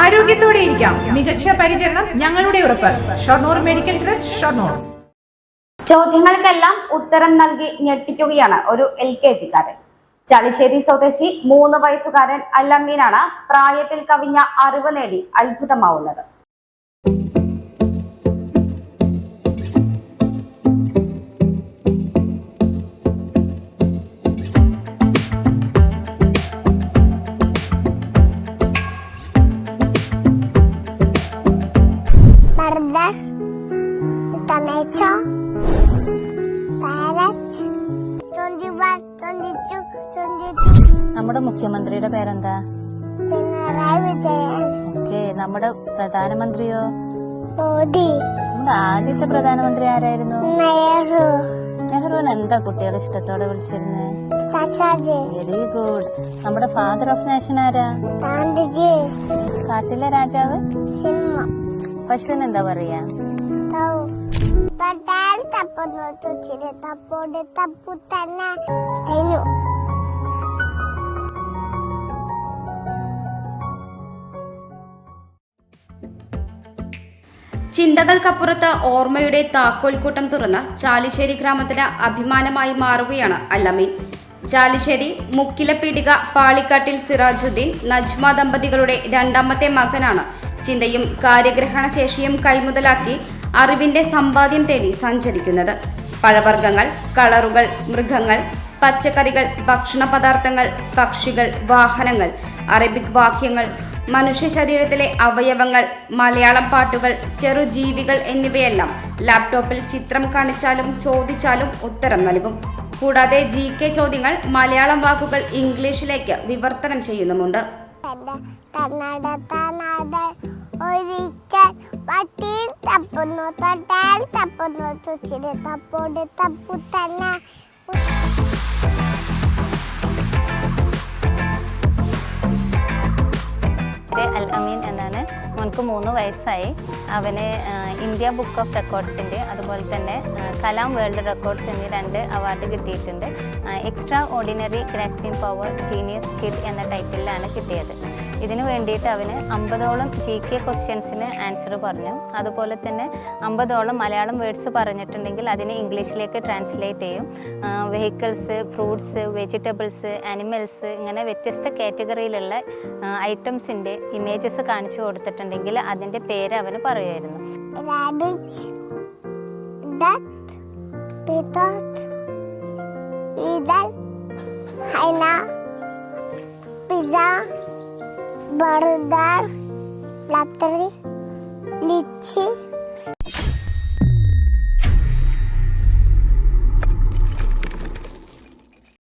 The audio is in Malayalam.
ആരോഗ്യത്തോടെ ഇരിക്കാം. മികച്ച പരിചരണം ഞങ്ങളുടെ ഉറപ്പ്. Shoranur medical trust Shoranur. ചോദ്യങ്ങൾക്കെല്ലാം ഉത്തരം നൽകി ഞെട്ടിക്കുകയാണ് ഒരു എൽ കെ ജിക്കാരൻ ചളിശ്ശേരി സ്വദേശി മൂന്ന് വയസ്സുകാരൻ അല്ലമ്മീനാണ് പ്രായത്തിൽ കവിഞ്ഞ അറിവ് നേടി അത്ഭുതമാവുന്നത്. Burger, tomato, carrot, 21, 22, 22. നമ്മുടെ മുഖ്യമന്ത്രിയുടെ പേരെന്താ? പിണറായി വിജയൻ. ഓക്കെ നമ്മുടെ പ്രധാനമന്ത്രിയോ? മോദി. നമ്മുടെ ആദ്യത്തെ പ്രധാനമന്ത്രി ആരായിരുന്നു? നെഹ്റു. നെഹ്റുവിന് എന്താ കുട്ടികളെ ഇഷ്ടത്തോടെ വിളിച്ചിരുന്നത് ചാച്ചാജി. വെരി ഗുഡ് നമ്മുടെ ഫാദർ ഓഫ് നേഷൻ ആരാ? ഗാന്ധിജി. കാട്ടിലെ രാജാവ്? സിംഹം. പശുവിന് എന്താ പറയാ? തൗ. തൊട്ടാൽ തപ്പുന്നു തുച്ചിരി തപ്പോട് തപ്പു തന്നെ. കഴിഞ്ഞു ചിന്തകൾക്കപ്പുറത്ത് ഓർമ്മയുടെ താക്കോൽക്കൂട്ടം തുറന്ന് ചാലിശ്ശേരി ഗ്രാമത്തിന് അഭിമാനമായി മാറുകയാണ് അല്ലമീൻ. ചാലിശ്ശേരി മുക്കിലപ്പീടിക പാളിക്കാട്ടിൽ സിറാജുദ്ദീൻ നജ്മ ദമ്പതികളുടെ രണ്ടാമത്തെ മകനാണ് ചിന്തയും കാര്യഗ്രഹണ ശേഷിയും കൈമുതലാക്കി അറിവിന്റെ സമ്പാദ്യം തേടി സഞ്ചരിക്കുന്നത് പഴവർഗങ്ങൾ കളറുകൾ മൃഗങ്ങൾ പച്ചക്കറികൾ ഭക്ഷണ പദാർത്ഥങ്ങൾ പക്ഷികൾ വാഹനങ്ങൾ അറബിക് വാക്യങ്ങൾ മനുഷ്യ ശരീരത്തിലെ അവയവങ്ങൾ മലയാളം പാട്ടുകൾ ചെറുജീവികൾ എന്നിവയെല്ലാം ലാപ്ടോപ്പിൽ ചിത്രം കാണിച്ചാലും ചോദിച്ചാലും ഉത്തരം നൽകും കൂടാതെ ജി കെ ചോദ്യങ്ങൾ മലയാളം വാക്കുകൾ ഇംഗ്ലീഷിലേക്ക് വിവർത്തനം ചെയ്യുന്നുമുണ്ട് താനാതെ ഒരിക്കൽ പട്ടിയിൽ തപ്പുന്നു തൊട്ടാൽ തപ്പുന്നു തുച്ചിരി തപ്പോട് തപ്പു തന്നെ. അൽ അമീൻ എന്നാണ്. മോൻക്ക് മൂന്ന് വയസ്സായി. അവന് ഇന്ത്യ ബുക്ക് ഓഫ് റെക്കോർഡ്സിന്റെ അതുപോലെ തന്നെ കലാം വേൾഡ് റെക്കോർഡ്സ് എന്നീ രണ്ട് അവാർഡ് കിട്ടിയിട്ടുണ്ട്. Extraordinary grasping power genius kid എന്ന ടൈറ്റിലാണ് കിട്ടിയത്. ഇതിനു വേണ്ടിയിട്ട് അവന് അമ്പതോളം ജി കെ ക്വസ്റ്റ്യൻസിന് ആൻസർ പറഞ്ഞു. അതുപോലെ തന്നെ അമ്പതോളം മലയാളം വേർഡ്സ് പറഞ്ഞിട്ടുണ്ടെങ്കിൽ അതിനെ ഇംഗ്ലീഷിലേക്ക് ട്രാൻസ്ലേറ്റ് ചെയ്യും. വെഹിക്കിൾസ് ഫ്രൂട്ട്സ് വെജിറ്റബിൾസ് അനിമൽസ് ഇങ്ങനെ വ്യത്യസ്ത കാറ്റഗറിയിലുള്ള ഐറ്റംസിന്റെ ഇമേജസ് കാണിച്ചു കൊടുത്തിട്ടുണ്ടെങ്കിൽ അതിന്റെ പേര് അവന് പറയുമായിരുന്നു. Pizza, বারদার লাপ্তারি লিচি